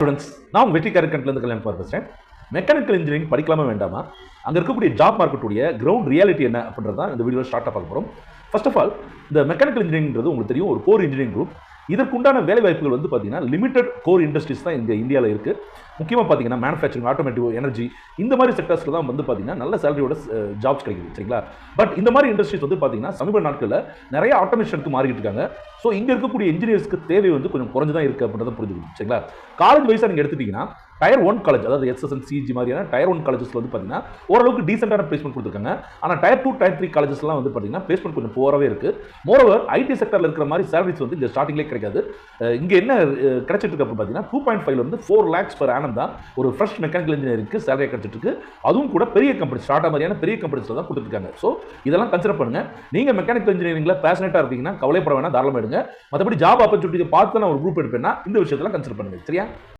Students நான் வெற்றி கருக்கண்ட்லேருந்து கல்யாணம் பார்த்து பேசுகிறேன் மெக்கானிக்கல் இன்ஜினியரிங் படிக்கலாமா வேண்டாமா? அங்கே இருக்கக்கூடிய ஜாப் மார்க்கெட்டுடைய கிரவுண்ட் ரியாலிட்டி என்ன அப்படின்றத இந்த வீடியோ ஸ்டார்ட் பார்க்க போகிறோம் ஃபர்ஸ்ட் ஆஃப் ஆல் இந்த மெக்கானிக்கல் இன்ஜினியரிங்கிறது உங்களுக்கு தெரியும் ஒரு போர் இன்ஜினியரிங் குரூப் இதற்குண்டான வேலை வாய்ப்புகள் வந்து பார்த்தீங்கன்னா லிமிடெட் கோர் இண்டஸ்ட்ரீஸ் தான் இங்கே இந்தியாவில் இருக்குது முக்கியமாக பார்த்தீங்கன்னா மேனுஃபேக்சரிங் ஆட்டோமேட்டிவ் எனர்ஜி இந்த மாதிரி செக்டர்ஸில் தான் வந்து பார்த்தீங்கன்னா நல்ல சேலரியோட ஜாப்ஸ் கிடைக்குது சரிங்களா? பட் இந்த மாதிரி இண்டஸ்ட்ரீஸ் வந்து பார்த்தீங்கன்னா சமீப நாட்களில் நிறைய ஆட்டோமேஷனுக்கு மாறிக்கிட்டு இருக்காங்க. ஸோ இங்கே இருக்கக்கூடிய இன்ஜினியர்ஸ்க்கு தேவை வந்து கொஞ்சம் குறைஞ்சு தான் இருக்குது அப்படின்றத புரிஞ்சுக்கணும் சரிங்களா? காலேஜ் வைஸாக நீங்கள் எடுத்துட்டிங்கன்னா டயர் ஒன் காலேஜ் அதாவது எஸ்எஸ்என் சிஜி மாதிரியான டயர் ஒன் காலேஜஸில் வந்து பார்த்தீங்கன்னா ஓரளவுக்கு டீசெண்டான பிளேஸ்மெண்ட் கொடுத்துருக்காங்க. ஆனால் டயர் டூ டயர் த்ரீ காலேஜஸ்லாம் வந்து பார்த்தீங்கன்னா பிளேஸ்மெண்ட் கொஞ்சம் போராவே இருக்குது மோரோவர் ஐடி செக்டரில் இருக்கிற மாதிரி சேலரிஸ் வந்து இந்த ஸ்டார்டிங்லேயே கிடைக்காது. இங்கே என்ன கிடைச்சிட்டு இருக்கு பார்த்தீங்கன்னா டூ பாயிண்ட் ஃபைவ்ல இருந்து ஃபோர் லேக்ஸ் பர் ஆனம் தான் ஒரு ஃப்ரெஷ் மெக்கானிக்கல் இன்ஜினியருக்கு சேலரி கிடைச்சிட்டு இருக்கு. அதுவும் கூட பெரிய கம்பெனி ஸ்டார்ட் மாதிரியான பெரிய கம்பெனிஸில் தான் கொடுத்துருக்காங்க. ஸோ இதெல்லாம் கன்சிடர் பண்ணுங்க. நீங்கள் மெக்கானிக்கல் இன்ஜினியரிங்ல பேஷனேட்டாக இருக்கீங்கன்னா கவலைப்பட வேணாம் தாராளமாக எடுங்க. மற்றபடி ஜாப் ஆப்பர்ச்சுனிட்டி பார்த்து நான் ஒரு குரூப் எடுப்பேன்னா இந்த விஷயத்தெல்லாம் கன்சிடர் பண்ணுங்க. சரியா?